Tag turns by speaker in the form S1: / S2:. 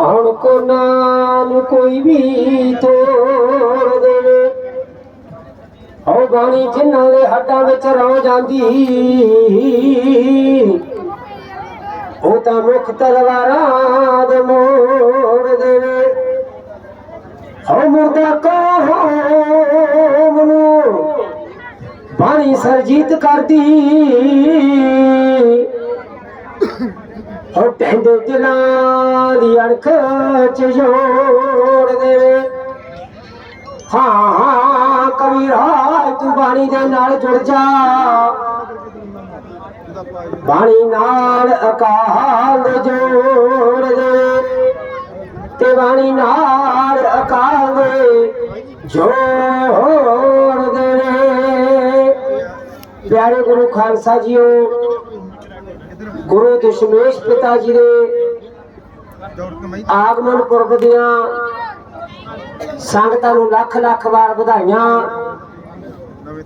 S1: ਹੁਣ ਕੋ ਨਾਮ ਕੋਈ ਵੀ ਤੋੜ ਦੇਵੇ। ਉਹ ਬਾਣੀ ਜਿਨ੍ਹਾਂ ਦੇ ਹੱਡਾਂ ਵਿੱਚ ਰੋ ਜਾਂਦੀ। ਉਹ ਤਾਂ ਮੁਖ ਤਲਵਾਰਾਂ ਦੇ ਮੋੜ ਦੇਵੇ। ਹੋ ਮੁਰਦਾ ਕੌਮ ਨੂੰ ਬਾਣੀ ਸਰਜੀਤ ਕਰਦੀ। ਹੋ ਟਹਿੰਦੇ ਦਿਲਾਂ ਦੀ ਅਣਖ ਚ ਜੋੜ ਦੇਵੇ। ਹਾਂ ਹਾਂ ਕਬੀਰਾ ਤੂੰ ਬਾਣੀ ਦੇ ਨਾਲ ਜੁੜ ਜਾ। ਬਾਣੀ ਨਾਲ ਅਕਾਲ ਜੋੜ ਦੇ। ਤੇ ਬਾਣੀ ਨਾਲ ਅਕਾਲ ਦੇ ਜੋੜ ਦੇ ਪਿਆਰੇ ਗੁਰੂ ਖਾਲਸਾ ਜੀਓ ਗੁਰੂ ਦਸ਼ਮੇਸ਼ ਪਿਤਾ ਜੀ ਦੇ ਆਗਮਨ ਪੁਰਬ ਦੀਆਂ ਸੰਗਤਾਂ ਨੂੰ ਲੱਖ ਲੱਖ ਵਾਰ ਵਧਾਈਆਂ।